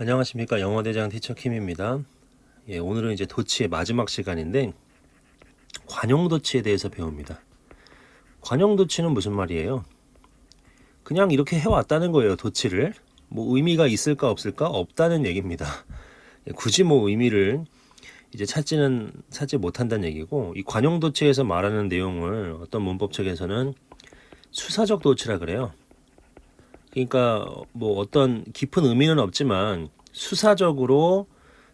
안녕하십니까 영어대장 티처 킴입니다. 예, 오늘은 이제 도치의 마지막 시간인데 관용도치에 대해서 배웁니다. 관용도치는 무슨 말이에요? 그냥 이렇게 해왔다는 거예요. 도치를 뭐 의미가 있을까 없을까 없다는 얘기입니다. 예, 굳이 뭐 의미를 이제 찾지는 찾지 못한다는 얘기고 이 관용도치에서 말하는 내용을 어떤 문법책에서는 수사적 도치라 그래요. 그러니까 뭐 어떤 깊은 의미는 없지만 수사적으로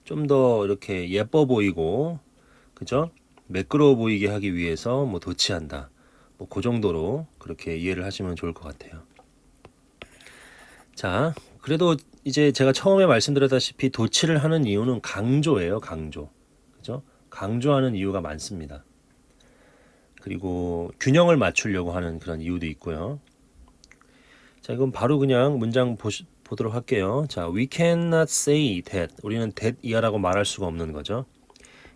좀 더 이렇게 예뻐 보이고 그죠? 매끄러워 보이게 하기 위해서 뭐 도치한다. 뭐 그 정도로 그렇게 이해를 하시면 좋을 것 같아요. 자, 그래도 이제 제가 처음에 말씀드렸다시피 도치를 하는 이유는 강조예요, 강조. 그죠? 강조하는 이유가 많습니다. 그리고 균형을 맞추려고 하는 그런 이유도 있고요. 자, 이건 바로 그냥 문장 보시, 보도록 할게요. 자, we cannot say that. 우리는 that 이하라고 말할 수가 없는 거죠.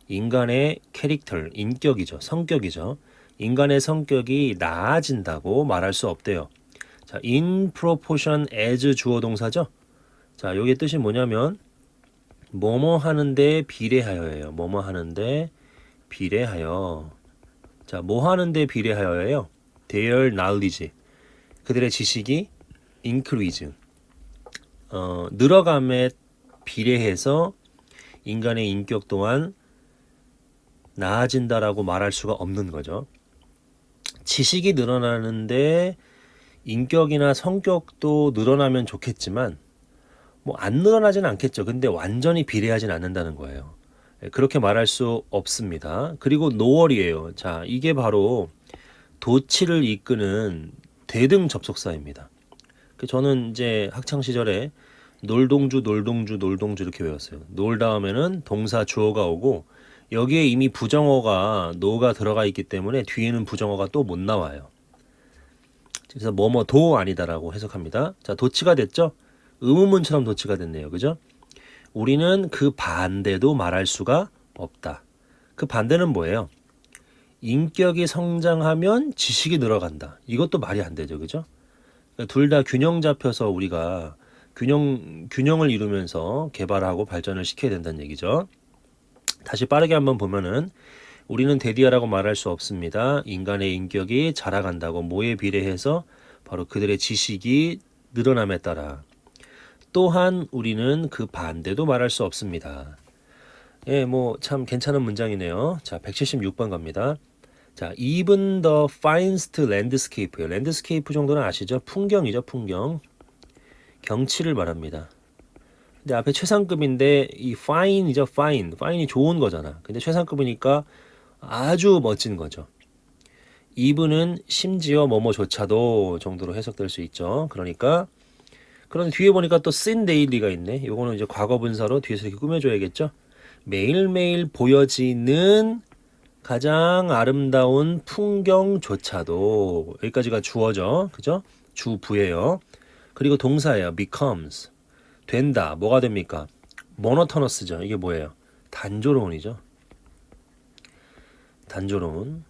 인간의 캐릭터, 인격이죠. 성격이죠. 인간의 성격이 나아진다고 말할 수 없대요. 자, in proportion as 주어 동사죠. 자, 여기의 뜻이 뭐냐면 뭐뭐 하는데 비례하여예요. 뭐뭐 하는데 비례하여. 자, 뭐 하는데 비례하여예요. their knowledge. 그들의 지식이 increase. 어, 늘어감에 비례해서 인간의 인격 또한 나아진다라고 말할 수가 없는 거죠. 지식이 늘어나는데 인격이나 성격도 늘어나면 좋겠지만 뭐 안 늘어나진 않겠죠. 근데 완전히 비례하진 않는다는 거예요. 예, 그렇게 말할 수 없습니다. 그리고 노월이에요. 자, 이게 바로 도치를 이끄는 대등 접속사입니다. 그 저는 이제 학창 시절에 놀동주, 놀동주, 놀동주 이렇게 외웠어요. 놀 다음에는 동사 주어가 오고 여기에 이미 부정어가 노가 들어가 있기 때문에 뒤에는 부정어가 또 못 나와요. 그래서 뭐뭐 도 아니다라고 해석합니다. 자, 도치가 됐죠? 의문문처럼 도치가 됐네요. 그죠? 우리는 그 반대도 말할 수가 없다. 그 반대는 뭐예요? 인격이 성장하면 지식이 늘어간다. 이것도 말이 안 되죠. 그죠? 둘다 균형 잡혀서 우리가 균형 균형을 이루면서 개발하고 발전을 시켜야 된다는 얘기죠. 다시 빠르게 한번 보면은 우리는 대디아라고 말할 수 없습니다. 인간의 인격이 자라간다고 뭐에 비례해서 바로 그들의 지식이 늘어남에 따라 또한 우리는 그 반대도 말할 수 없습니다. 예, 뭐 참 괜찮은 문장이네요. 자, 176번 갑니다. 자, even the finest landscape. 랜드스케이프 정도는 아시죠? 풍경이죠, 풍경. 경치를 말합니다. 근데 앞에 최상급인데 이 fine이죠, fine. fine이 좋은 거잖아. 근데 최상급이니까 아주 멋진 거죠. even은 심지어 뭐뭐조차도 정도로 해석될 수 있죠. 그러니까 그런데 뒤에 보니까 또 sin daily가 있네. 요거는 이제 과거 분사로 뒤에서 이렇게 꾸며줘야겠죠. 매일매일 보여지는 가장 아름다운 풍경조차도 여기까지가 주어죠. 그죠? 주부예요. 그리고 동사예요. becomes. 된다. 뭐가 됩니까? monotonous죠. 이게 뭐예요? 단조로운이죠. 단조로운.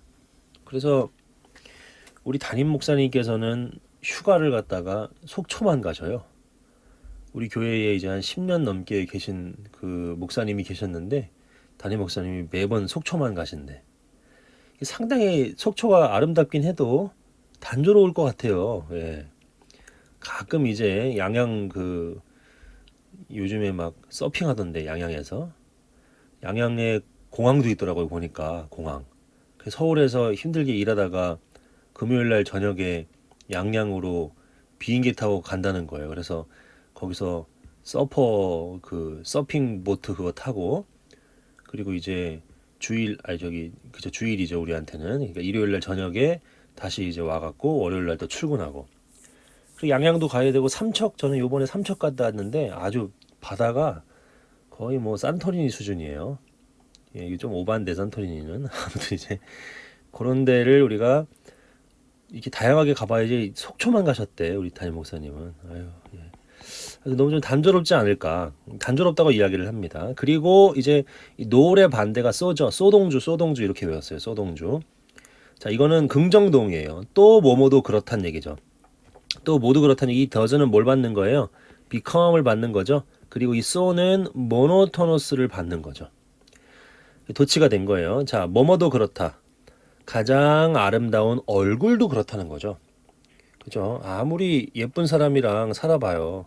그래서 우리 담임 목사님께서는 휴가를 갔다가 속초만 가셔요. 우리 교회에 이제 한 10년 넘게 계신 그 목사님이 계셨는데 담임 목사님이 매번 속초만 가신대. 상당히 속초가 아름답긴 해도 단조로울 것 같아요. 예. 가끔 이제 양양 그 요즘에 막 서핑하던데 양양에서 양양에 공항도 있더라고요 보니까 공항. 그 서울에서 힘들게 일하다가 금요일 날 저녁에 양양으로 비행기 타고 간다는 거예요. 그래서 거기서 서퍼 그 서핑 보트 그거 타고 그리고 이제 주일 아니 저기 그저 주일이죠 우리한테는 그러니까 일요일 날 저녁에 다시 이제 와갖고 월요일 날 또 출근하고 그리고 양양도 가야 되고 삼척 저는 요번에 삼척 갔다 왔는데 아주 바다가 거의 뭐 산토리니 수준이에요. 예, 이게 좀 오반데 산토리니는 아무튼 이제 그런 데를 우리가 이렇게 다양하게 가봐야지 속초만 가셨대 우리 담임 목사님은 아유 예. 너무 좀 단조롭지 않을까 단조롭다고 이야기를 합니다 그리고 이제 이 노을의 반대가 쏘죠 쏘동주 쏘동주 이렇게 외웠어요 쏘동주 자 이거는 긍정동이에요 또 뭐뭐도 그렇단 얘기죠 또 모두 그렇다는 이 더즈는 뭘 받는 거예요 become을 받는 거죠. 그리고 이 so는 monotonous를 받는 거죠. 도치가 된 거예요. 자, 뭐뭐도 그렇다. 가장 아름다운 얼굴도 그렇다는 거죠. 그죠? 아무리 예쁜 사람이랑 살아봐요.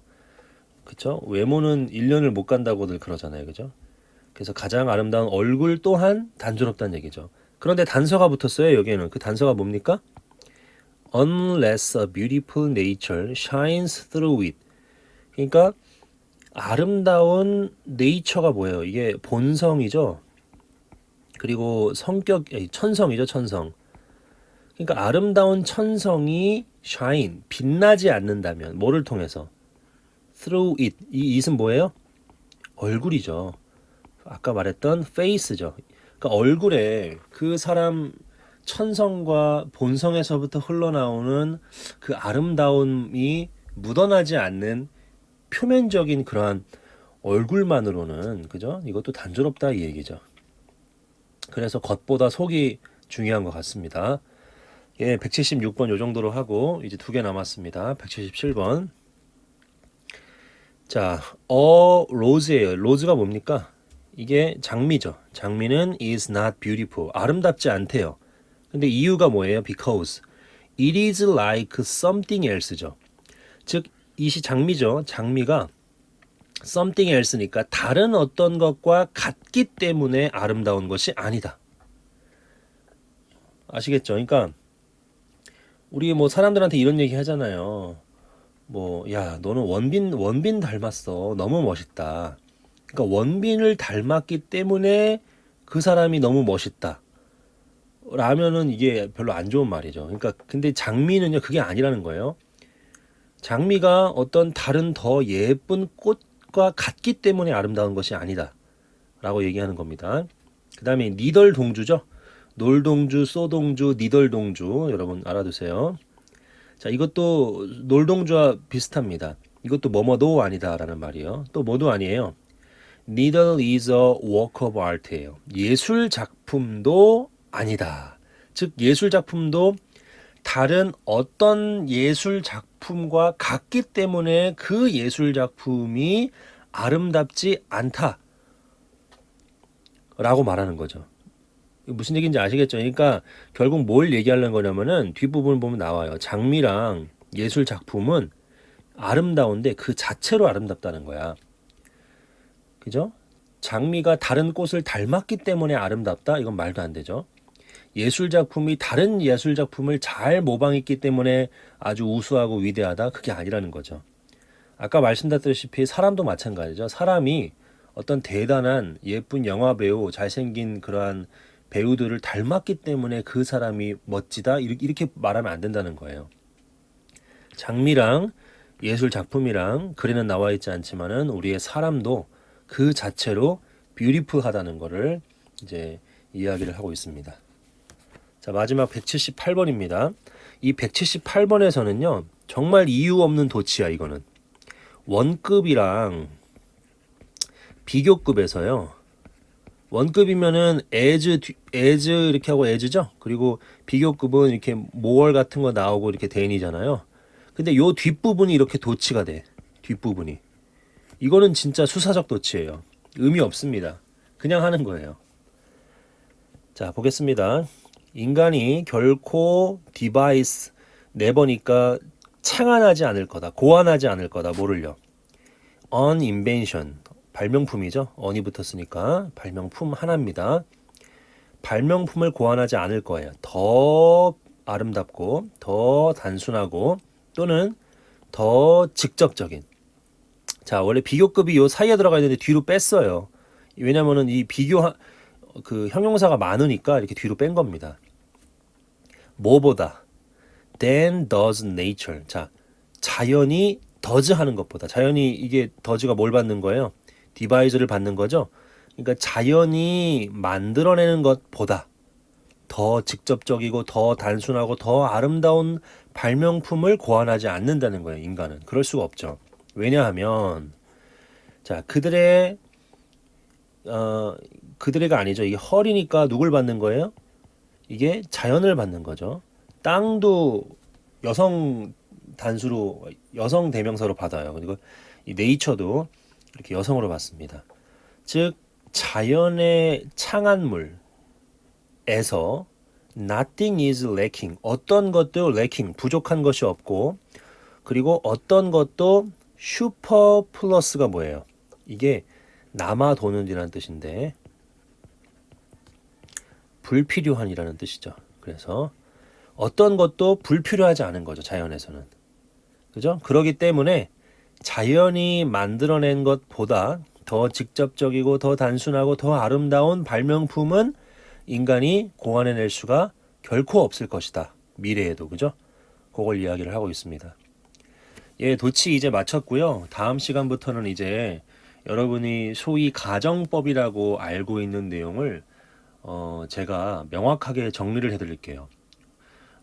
그죠? 외모는 1년을 못 간다고들 그러잖아요. 그죠? 그래서 가장 아름다운 얼굴 또한 단조롭다는 얘기죠. 그런데 단서가 붙었어요. 여기에는 그 단서가 뭡니까? Unless a beautiful nature shines through it. 그러니까 아름다운 네이처가 뭐예요? 이게 본성이죠. 그리고 성격, 천성이죠, 천성. 그러니까 아름다운 천성이 shine, 빛나지 않는다면 뭐를 통해서? Through it. 이 it은 뭐예요? 얼굴이죠. 아까 말했던 face죠. 그러니까 얼굴에 그 사람 천성과 본성에서부터 흘러나오는 그 아름다움이 묻어나지 않는 표면적인 그러한 얼굴만으로는 그죠? 이것도 단조롭다 이 얘기죠. 그래서 겉보다 속이 중요한 것 같습니다. 예, 176번 요 정도로 하고 이제 두 개 남았습니다. 177번. 자, 어 로즈예요. 로즈가 뭡니까? 이게 장미죠. 장미는 is not beautiful. 아름답지 않대요. 근데 이유가 뭐예요? Because it is like something else죠. 즉, 이시 장미죠. 장미가 something else니까 다른 어떤 것과 같기 때문에 아름다운 것이 아니다. 아시겠죠? 그러니까 우리 뭐 사람들한테 이런 얘기 하잖아요. 뭐, 야, 너는 원빈, 원빈 닮았어. 너무 멋있다. 그러니까 원빈을 닮았기 때문에 그 사람이 너무 멋있다. 라면은 이게 별로 안 좋은 말이죠. 그러니까 근데 장미는요 그게 아니라는 거예요. 장미가 어떤 다른 더 예쁜 꽃과 같기 때문에 아름다운 것이 아니다. 라고 얘기하는 겁니다. 그 다음에 니덜 동주죠. 놀동주, 쏘동주, 니덜 동주 여러분 알아두세요. 자 이것도 놀동주와 비슷합니다. 이것도 뭐뭐도 아니다라는 말이에요. 또 뭐도 아니에요. Neither is a work of art예요. 예술 작품도 아니다. 즉 예술 작품도 다른 어떤 예술 작품과 같기 때문에 그 예술 작품이 아름답지 않다. 라고 말하는 거죠. 무슨 얘기인지 아시겠죠? 그러니까 결국 뭘 얘기하려는 거냐면은 뒷부분 보면 나와요. 장미랑 예술 작품은 아름다운데 그 자체로 아름답다는 거야. 그죠? 장미가 다른 꽃을 닮았기 때문에 아름답다? 이건 말도 안 되죠. 예술 작품이 다른 예술 작품을 잘 모방했기 때문에 아주 우수하고 위대하다? 그게 아니라는 거죠. 아까 말씀드렸다시피 사람도 마찬가지죠. 사람이 어떤 대단한 예쁜 영화 배우, 잘생긴 그러한 배우들을 닮았기 때문에 그 사람이 멋지다? 이렇게 말하면 안 된다는 거예요. 장미랑 예술 작품이랑 글에는 나와 있지 않지만은 우리의 사람도 그 자체로 뷰티풀하다는 거를 이제 이야기를 하고 있습니다. 자, 마지막 178번입니다. 이 178번에서는요. 정말 이유 없는 도치야, 이거는. 원급이랑 비교급에서요. 원급이면은 as as 이렇게 하고 as죠. 그리고 비교급은 이렇게 모월 같은 거 나오고 이렇게 대인이잖아요. 근데 요 뒷부분이 이렇게 도치가 돼. 뒷부분이. 이거는 진짜 수사적 도치예요. 의미 없습니다. 그냥 하는 거예요. 자, 보겠습니다. 인간이 결코 디바이스 내보니까 창안하지 않을 거다. 고안하지 않을 거다. 뭐를요? on invention. 발명품이죠. on이 붙었으니까 발명품 하나입니다. 발명품을 고안하지 않을 거예요. 더 아름답고 더 단순하고 또는 더 직접적인 자, 원래 비교급이 요 사이에 들어가 있는데 뒤로 뺐어요. 왜냐면은 이 비교 그 형용사가 많으니까 이렇게 뒤로 뺀 겁니다. 뭐보다 than does nature. 자, 자연이 does 하는 것보다 자연이 이게 does가 뭘 받는 거예요? 디바이저를 받는 거죠. 그러니까 자연이 만들어내는 것보다 더 직접적이고 더 단순하고 더 아름다운 발명품을 고안하지 않는다는 거예요. 인간은 그럴 수가 없죠. 왜냐하면 자 그들의 어 그들의가 아니죠. 이게 헐이니까 누굴 받는 거예요? 이게 자연을 받는 거죠. 땅도 여성 단수로 여성 대명사로 받아요. 그리고 이 네이처도 이렇게 여성으로 봤습니다. 즉 자연의 창안물에서 nothing is lacking 어떤 것도 lacking 부족한 것이 없고 그리고 어떤 것도 슈퍼 플러스가 뭐예요? 이게 남아 도는이라는 뜻인데 불필요한이라는 뜻이죠. 그래서 어떤 것도 불필요하지 않은 거죠. 자연에서는. 그죠? 그러기 때문에 자연이 만들어낸 것보다 더 직접적이고 더 단순하고 더 아름다운 발명품은 인간이 공안해낼 수가 결코 없을 것이다. 미래에도 그죠? 그걸 이야기를 하고 있습니다. 예, 도치 이제 마쳤고요. 다음 시간부터는 이제 여러분이 소위 가정법이라고 알고 있는 내용을 어, 제가 명확하게 정리를 해드릴게요.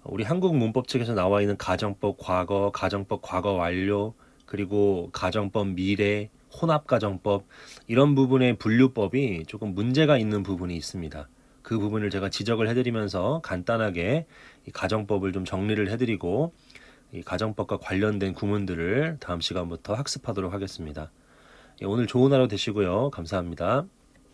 우리 한국 문법 책에서 나와 있는 가정법 과거, 가정법 과거 완료, 그리고 가정법 미래, 혼합가정법 이런 부분의 분류법이 조금 문제가 있는 부분이 있습니다. 그 부분을 제가 지적을 해드리면서 간단하게 이 가정법을 좀 정리를 해드리고 이 가정법과 관련된 구문들을 다음 시간부터 학습하도록 하겠습니다. 예, 오늘 좋은 하루 되시고요. 감사합니다.